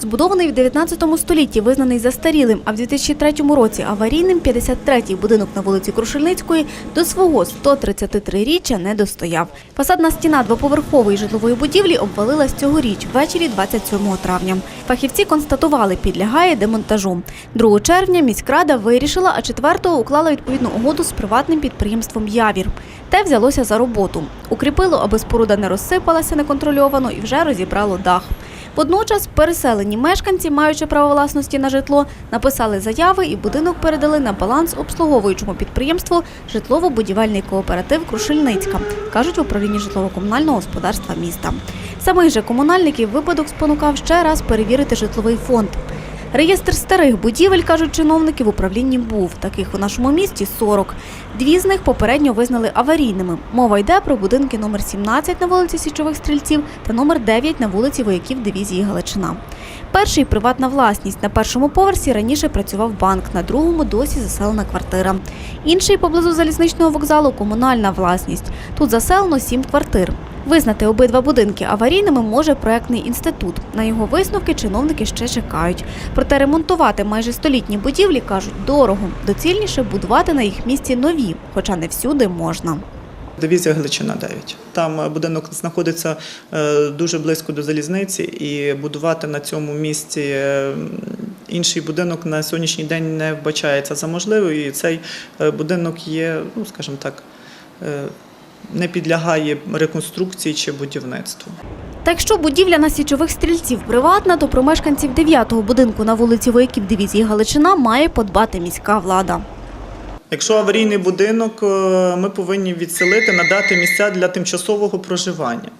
Збудований в 19 столітті, визнаний застарілим, а в 2003 році аварійним 53-й будинок на вулиці Крушельницької до свого 133-річчя не достояв. Фасадна стіна двоповерхової житлової будівлі обвалилась цьогоріч, ввечері 27 травня. Фахівці констатували, підлягає демонтажу. 2 червня міськрада вирішила, а 4-го уклала відповідну угоду з приватним підприємством Явір. Те взялося за роботу. Укріпило, аби споруда не розсипалася неконтрольовано і вже розібрало дах. Водночас переселені мешканці, маючи право власності на житло, написали заяви і будинок передали на баланс обслуговуючому підприємству житлово-будівельний кооператив Крушельницька, кажуть в управлінні житлово-комунального господарства міста. Самих же комунальників випадок спонукав ще раз перевірити житловий фонд. Реєстр старих будівель, кажуть чиновники, в управлінні був. Таких у нашому місті 40. Дві з них попередньо визнали аварійними. Мова йде про будинки номер 17 на вулиці Січових Стрільців та номер 9 на вулиці вояків дивізії Галичина. Перший приватна власність. На першому поверсі раніше працював банк, на другому досі заселена квартира. Інший поблизу залізничного вокзалу комунальна власність. Тут заселено сім квартир. Визнати обидва будинки аварійними може проектний інститут. На його висновки чиновники ще чекають. Проте ремонтувати майже столітні будівлі кажуть дорого. Доцільніше будувати на їх місці нові, хоча не всюди можна. Дивізія Галичина 9. Там е, будинок знаходиться е, дуже близько до залізниці, і будувати на цьому місці е, інший будинок на сьогоднішній день не вбачається за можливе. І цей будинок є, ну скажімо так, не підлягає реконструкції чи будівництву. Та якщо будівля на січових стрільців приватна, то про мешканців 9-го будинку на вулиці вояків дивізії Галичина має подбати міська влада. Якщо аварійний будинок, е, ми повинні відселити, надати місця для тимчасового проживання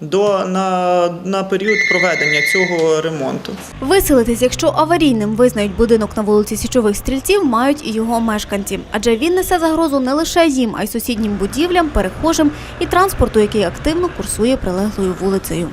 до, на, на період проведення цього ремонту. Виселитись, якщо аварійним визнають будинок на вулиці Січових стрільців, мають і його мешканці. Адже він несе загрозу не лише їм, а й сусіднім будівлям, перехожим і транспорту, який активно курсує прилеглою вулицею.